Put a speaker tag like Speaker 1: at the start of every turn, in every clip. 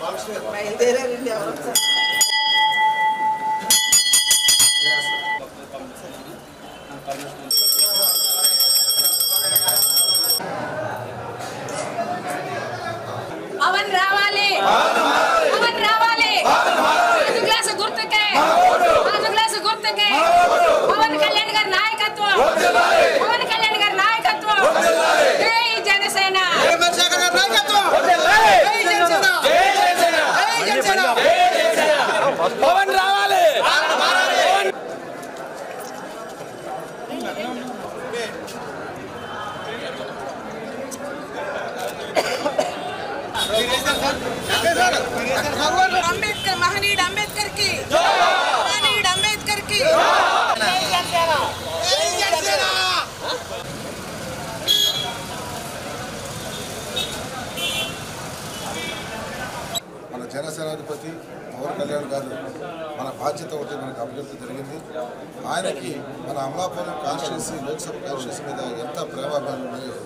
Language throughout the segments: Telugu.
Speaker 1: ఫస్ట్
Speaker 2: పవన్ రావాలి
Speaker 3: అంబేద్కర్ మహనీయుడు అంబేద్కర్
Speaker 4: జనసేనాధిపతి పవన్ కళ్యాణ్ గారు మన బాధ్యత ఒకటి మనకు అప్పగించడం జరిగింది. ఆయనకి మన అమలాపురం కాన్స్టిట్యూన్సీ లోక్సభ కాన్స్టిట్యూన్సీ మీద ఎంత ప్రేమాభిమానం ఉన్నాయో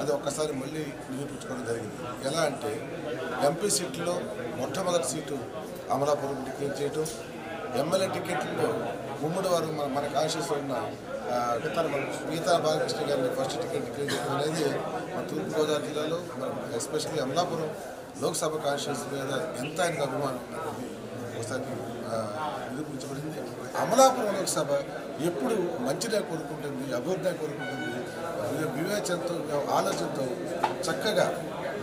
Speaker 4: అది ఒక్కసారి మళ్ళీ నిరూపించుకోవడం జరిగింది. ఎలా అంటే ఎంపీ సీట్లో మొట్టమొదటి సీటు అమలాపురం డిక్లేర్ చేయటం ఎమ్మెల్యే టికెట్లో ఉమ్మడి వారు మన మన కాన్స్టిట్యూన్సీ ఉన్న ఆ, గీతా బాలకృష్ణ. గారిని ఫస్ట్ టికెట్ డిక్లేర్ చేయడం అనేది మన తూర్పుగోదావరి జిల్లాలో మన ఎస్పెషల్లీ అమలాపురం లోక్సభ కాన్స్టిట్యూన్సీ మీద ఎంత ఆయనకు అభిమానం ఒకసారి నిరూపించబడింది. అమలాపురం లోక్సభ ఎప్పుడు మంచినే కోరుకుంటుంది అభివృద్ధి కోరుకుంటుంది. వివేచనతో ఆలోచనతో చక్కగా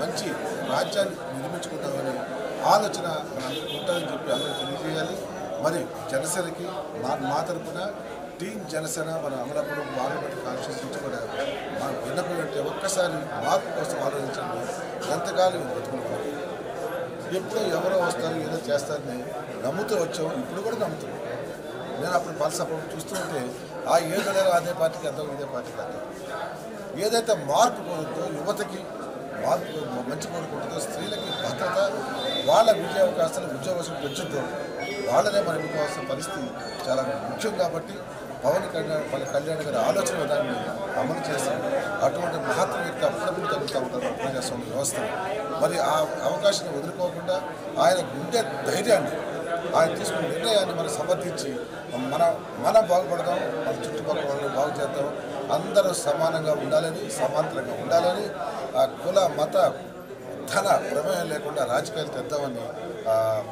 Speaker 4: మంచి రాజ్యాన్ని నిర్మించుకుందామని ఆలోచన ఉంటుందని చెప్పి అందరూ తెలియజేయాలి. మరి జనసేనకి మా మా తరపున టీం జనసేన మన అమలాపురం పార్లమెంట్ కాన్స్టిట్యూన్సీ నుంచి కూడా మా విన్నపం అంటే ఒక్కసారి మార్పు కోసం ఆలోచించండి. ఎంతకాలం బతుకున్నాం ఎప్పుడో ఎవరో వస్తారు ఏదో చేస్తారని నమ్ముతూ వచ్చాం ఇప్పుడు కూడా నమ్ముతున్నాం. నేను అప్పుడు పలసప్పుడు చూస్తుంటే ఆ ఏదో అదే పార్టీకి అర్థం ఇదే పార్టీకి అర్థం ఏదైతే మార్పు కోరుతుందో యువతకి మార్పు మంచి కోరుకుంటుందో స్త్రీలకి భద్రత వాళ్ళ విజయ అవకాశాలు ఉద్యోగం పెంచుద్దో వాళ్ళనే మనం ఇవ్వాల్సిన పరిస్థితి చాలా ముఖ్యం కాబట్టి పవన్ కళ్యాణ్ పవన్ కళ్యాణ్ గారి ఆలోచన విధానాన్ని అమలు చేసి అటువంటి మహత్వ వ్యక్తి అప్పుడప్పుడు తగ్గుతూ ఉంటారు ప్రజాస్వామ్య వ్యవస్థ. మరి ఆ అవకాశాన్ని వదులుకోకుండా ఆయన గుండె ధైర్యాన్ని ఆయన తీసుకున్న నిర్ణయాన్ని మనం సమర్థించి మన మనం బాగుపడదాం మన చుట్టుపక్కల వాళ్ళని బాగు చేద్దాం. అందరూ సమానంగా ఉండాలని సమాంతరంగా ఉండాలని ఆ కుల మత ధన ప్రమేయం లేకుండా రాజకీయాలు తెద్దామని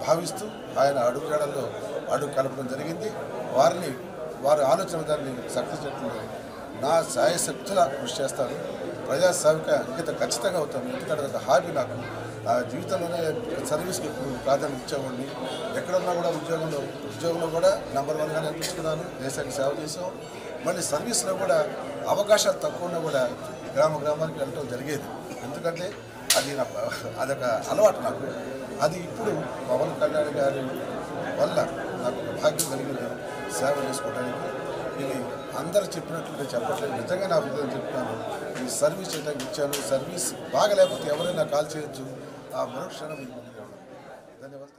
Speaker 4: భావిస్తూ ఆయన అడుగుజాడల్లో అడుగు కలపడం జరిగింది. వారిని వారి ఆలోచన విధాన్ని సక్సెస్ చేయడంలో నా సాయశక్తుల కృషి చేస్తాను ప్రజాస్వామిక అంకిత ఖచ్చితంగా అవుతాను. ఎందుకంటే ఒక హాబీ నాకు. నా జీవితంలోనే సర్వీస్కి ఎక్కువ ప్రాధాన్యత ఇచ్చేవాడిని. ఎక్కడున్నా కూడా ఉద్యోగంలో ఉద్యోగంలో కూడా నెంబర్ వన్గా అనిపించుకున్నాను దేశానికి సేవ చేసాం మళ్ళీ సర్వీస్లో కూడా అవకాశాలు తక్కువ ఉన్నా కూడా గ్రామ గ్రామానికి వెళ్ళటం జరిగేది. ఎందుకంటే అది నా అదొక అలవాటు నాకు. అది ఇప్పుడు పవన్ కళ్యాణ్ గారి వల్ల నాకు ఒక భాగ్యం కలిగింది సేవ చేసుకోవడానికి ఇది అందరు చెప్పినట్లు చెప్పట్లేదు. నిజంగా నా హృదయం చెప్తాను ఈ సర్వీస్ చేయడానికి ఇచ్చాను. సర్వీస్ బాగలేకపోతే ఎవరైనా కాల్ చేయొచ్చు. ఆ మరుక్షణం మీకు ధన్యవాదాలు.